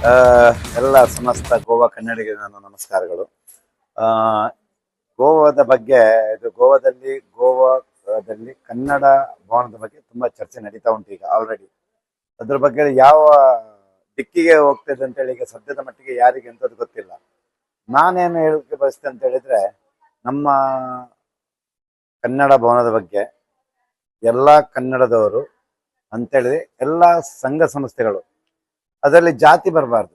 ಎಲ್ಲ ಸಮಸ್ತ ಗೋವಾ ಕನ್ನಡಿಗರಿಗೆ ನಾನು ನಮಸ್ಕಾರಗಳು. ಗೋವಾದ ಬಗ್ಗೆ, ಇದು ಗೋವಾದಲ್ಲಿ ಗೋವಾದಲ್ಲಿ ಕನ್ನಡ ಭವನದ ಬಗ್ಗೆ ತುಂಬಾ ಚರ್ಚೆ ನಡೀತಾ ಉಂಟು ಈಗ ಆಲ್ರೆಡಿ ಅದ್ರ ಬಗ್ಗೆ ಯಾವ ದಿಕ್ಕಿಗೆ ಹೋಗ್ತದೆ ಅಂತ ಹೇಳಿ ಈಗ ಸದ್ಯದ ಮಟ್ಟಿಗೆ ಯಾರಿಗೆ ಎಂತದ್ದು ಗೊತ್ತಿಲ್ಲ. ನಾನೇನು ಹೇಳಕ್ಕೆ ಬಯಸ್ತೇನೆ ಅಂತ ಹೇಳಿದ್ರೆ, ನಮ್ಮ ಕನ್ನಡ ಭವನದ ಬಗ್ಗೆ ಎಲ್ಲ ಕನ್ನಡದವರು ಅಂತೇಳಿ ಎಲ್ಲ ಸಂಘ ಸಂಸ್ಥೆಗಳು ಅದರಲ್ಲಿ ಜಾತಿ ಬರಬಾರ್ದು.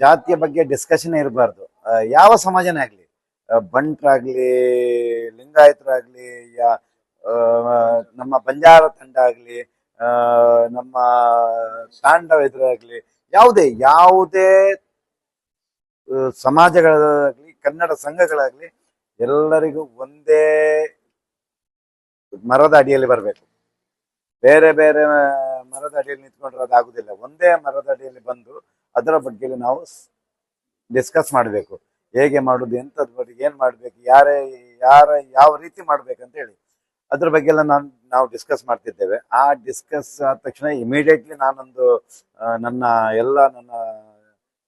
ಜಾತಿಯ ಬಗ್ಗೆ ಡಿಸ್ಕಷನ್ ಇರಬಾರ್ದು. ಯಾವ ಸಮಾಜನೇ ಆಗಲಿ ಬಂಟ್ರಾಗ್ಲಿ ಲಿಂಗಾಯತರಾಗ್ಲಿ ಯಾ ನಮ್ಮ ಬಂಜಾರ ತಂಡ ಆಗಲಿ ನಮ್ಮ ತಾಂಡವಿದ್ರಾಗ್ಲಿ ಯಾವುದೇ ಯಾವುದೇ ಆ, ಸಮಾಜಗಳಾಗ್ಲಿ ಕನ್ನಡ ಸಂಘಗಳಾಗ್ಲಿ ಎಲ್ಲರಿಗೂ ಒಂದೇ ಮರದ ಅಡಿಯಲ್ಲಿ ಬರಬೇಕು. ಬೇರೆ ಬೇರೆ ಮರದ ಅಡಿಯಲ್ಲಿ ನಿಂತ್ಕೊಂಡ್ರೆ ಅದಾಗುದಿಲ್ಲ. ಒಂದೇ ಮರದ ಅಡಿಯಲ್ಲಿ ಬಂದು ಅದರ ಬಗ್ಗೆ ನಾವು ಡಿಸ್ಕಸ್ ಮಾಡಬೇಕು. ಹೇಗೆ ಮಾಡುದು, ಎಂತದ ಬಗ್ಗೆ ಏನ್ ಮಾಡ್ಬೇಕು, ಯಾರೇ, ಯಾರ ಯಾವ ರೀತಿ ಮಾಡ್ಬೇಕಂತ ಹೇಳಿ ಅದ್ರ ಬಗ್ಗೆ ಎಲ್ಲ ನಾನು, ನಾವು ಡಿಸ್ಕಸ್ ಮಾಡ್ತಿದ್ದೇವೆ. ಆ ಡಿಸ್ಕಸ್ ಆದ ತಕ್ಷಣ ಇಮಿಡಿಯೇಟ್ಲಿ ನಾನೊಂದು ನನ್ನ ಎಲ್ಲ ನನ್ನ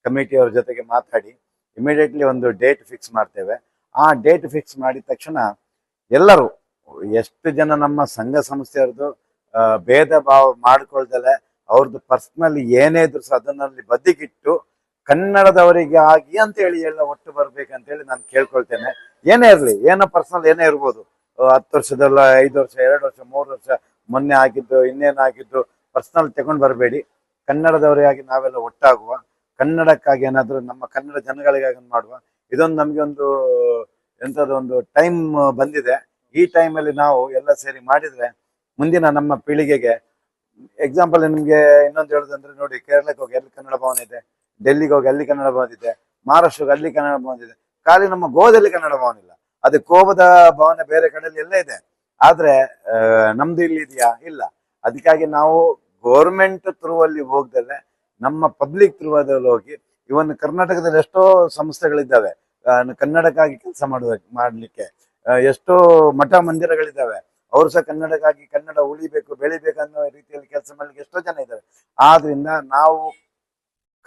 ಕಮಿಟಿಯವ್ರ ಜೊತೆಗೆ ಮಾತಾಡಿ ಇಮಿಡಿಯೇಟ್ಲಿ ಒಂದು ಡೇಟ್ ಫಿಕ್ಸ್ ಮಾಡ್ತೇವೆ. ಆ ಡೇಟ್ ಫಿಕ್ಸ್ ಮಾಡಿದ ತಕ್ಷಣ ಎಲ್ಲರೂ, ಎಷ್ಟು ಜನ ನಮ್ಮ ಸಂಘ ಸಂಸ್ಥೆಯವ್ರದ್ದು ಭೇದ ಭಾವ ಮಾಡ್ಕೊಳ್ದಲೆ ಅವ್ರದ್ದು ಪರ್ಸ್ನಲ್ ಏನೇ ಇದ್ರು ಅದನ್ನಲ್ಲಿ ಬದಿಗಿಟ್ಟು ಕನ್ನಡದವರಿಗೆ ಆಗಿ ಅಂತ ಹೇಳಿ ಎಲ್ಲ ಒಟ್ಟು ಬರ್ಬೇಕಂತ ಹೇಳಿ ನಾನು ಕೇಳ್ಕೊಳ್ತೇನೆ. ಏನೇ ಇರಲಿ, ಏನೋ ಪರ್ಸನಲ್ ಏನೇ ಇರ್ಬೋದು. ಹತ್ತು ವರ್ಷದಲ್ಲ, ಐದು ವರ್ಷ, ಎರಡು ವರ್ಷ, ಮೂರು ವರ್ಷ ಮೊನ್ನೆ ಆಗಿದ್ದು ಇನ್ನೇನಾಗಿದ್ದು ಪರ್ಸನಲ್ ತಗೊಂಡು ಬರಬೇಡಿ. ಕನ್ನಡದವರಿಗಾಗಿ ನಾವೆಲ್ಲ ಒಟ್ಟಾಗುವ. ಕನ್ನಡಕ್ಕಾಗಿ ಏನಾದರೂ ನಮ್ಮ ಕನ್ನಡ ಜನಗಳಿಗಾಗಿ ಮಾಡುವ? ಇದೊಂದು ನಮಗೆ ಒಂದು ಎಂಥದ್ದು ಒಂದು ಟೈಮ್ ಬಂದಿದೆ. ಈ ಟೈಮಲ್ಲಿ ನಾವು ಎಲ್ಲ ಸೇರಿ ಮಾಡಿದ್ರೆ ಮುಂದಿನ ನಮ್ಮ ಪೀಳಿಗೆಗೆ ಎಕ್ಸಾಂಪಲ್ ನಿಮ್ಗೆ ಇನ್ನೊಂದು ಹೇಳೋದಂದ್ರೆ ನೋಡಿ, ಕೇರಳಕ್ಕೆ ಹೋಗಿ ಅಲ್ಲಿ ಕನ್ನಡ ಭವನ ಇದೆ? ಡೆಲ್ಲಿಗೆ ಹೋಗಿ ಅಲ್ಲಿ ಕನ್ನಡ ಭವನ ಇದೆ. ಮಹಾರಾಷ್ಟ್ರಕ್ಕೆ ಅಲ್ಲಿ ಕನ್ನಡ ಭವನ ಇದೆ. ಖಾಲಿ ನಮ್ಮ ಗೋವಾದಲ್ಲಿ ಕನ್ನಡ ಭವನ ಇಲ್ಲ. ಅದು ಕೋಪದ ಭವನ ಬೇರೆ ಕಡೆಯಲ್ಲಿ ಎಲ್ಲ ಇದೆ. ಆದ್ರೆ ನಮ್ದು ಇಲ್ಲಿ ಇದೆಯಾ? ಇಲ್ಲ. ಅದಕ್ಕಾಗಿ ನಾವು ಗೌರ್ಮೆಂಟ್ ಥ್ರೂ ಅಲ್ಲಿ ನಮ್ಮ ಪಬ್ಲಿಕ್ ಥ್ರೂ ಅದ್ರಲ್ಲಿ ಹೋಗಿ ಇವನ್ ಕರ್ನಾಟಕದಲ್ಲಿ ಎಷ್ಟೋ ಸಂಸ್ಥೆಗಳಿದ್ದಾವೆ. ಕನ್ನಡಕ್ಕಾಗಿ ಕೆಲಸ ಮಾಡುವ, ಮಾಡ್ಲಿಕ್ಕೆ. ಎಷ್ಟೋ ಮಠ ಮಂದಿರಗಳಿದ್ದಾವೆ ಅವರು ಸಹ ಕನ್ನಡಕ್ಕಾಗಿ ಕನ್ನಡ ಉಳಿಬೇಕು, ಬೆಳಿಬೇಕು ಅನ್ನೋ ರೀತಿಯಲ್ಲಿ ಕೆಲಸ ಮಾಡಲಿಕ್ಕೆ ಎಷ್ಟೋ ಜನ ಇದ್ದಾರೆ. ಆದ್ರಿಂದ ನಾವು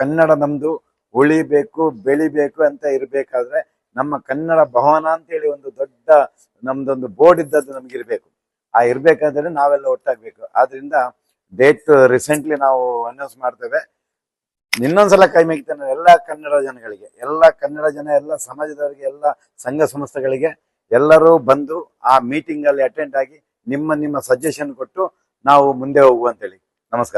ಕನ್ನಡ ನಮ್ದು ಉಳಿಬೇಕು, ಬೆಳಿಬೇಕು ಅಂತ ಇರಬೇಕಾದ್ರೆ ನಮ್ಮ ಕನ್ನಡ ಭವನ ಅಂತೇಳಿ ಒಂದು ದೊಡ್ಡ ನಮ್ದೊಂದು ಬೋರ್ಡ್ ಇದ್ದದ್ದು ನಮ್ಗೆ ಇರಬೇಕು ಆ ಇರ್ಬೇಕಾದ್ರೆ ನಾವೆಲ್ಲ ಒಟ್ಟಾಗ್ಬೇಕು. ಆದ್ರಿಂದ ಡೇಟ್ ರೀಸೆಂಟ್ಲಿ ನಾವು ಅನೌನ್ಸ್ ಮಾಡ್ತೇವೆ. ಇನ್ನೊಂದ್ಸಲ ಕೈ ಮುಗಿತೇನೆ ಎಲ್ಲ ಕನ್ನಡ ಜನಗಳಿಗೆ, ಎಲ್ಲ ಕನ್ನಡ ಜನ, ಎಲ್ಲ ಸಮಾಜದವರಿಗೆ, ಎಲ್ಲ ಸಂಘ ಸಂಸ್ಥೆಗಳಿಗೆ. ಎಲ್ಲರೂ ಬಂದು ಆ ಮೀಟಿಂಗ್ ಅಲ್ಲಿ ಅಟೆಂಡ್ ಆಗಿ ನಿಮ್ಮ ನಿಮ್ಮ ಸಜೆಷನ್ ಕೊಟ್ಟು ನಾವು ಮುಂದೆ ಹೋಗುವಂತೇಳಿ. ನಮಸ್ಕಾರ.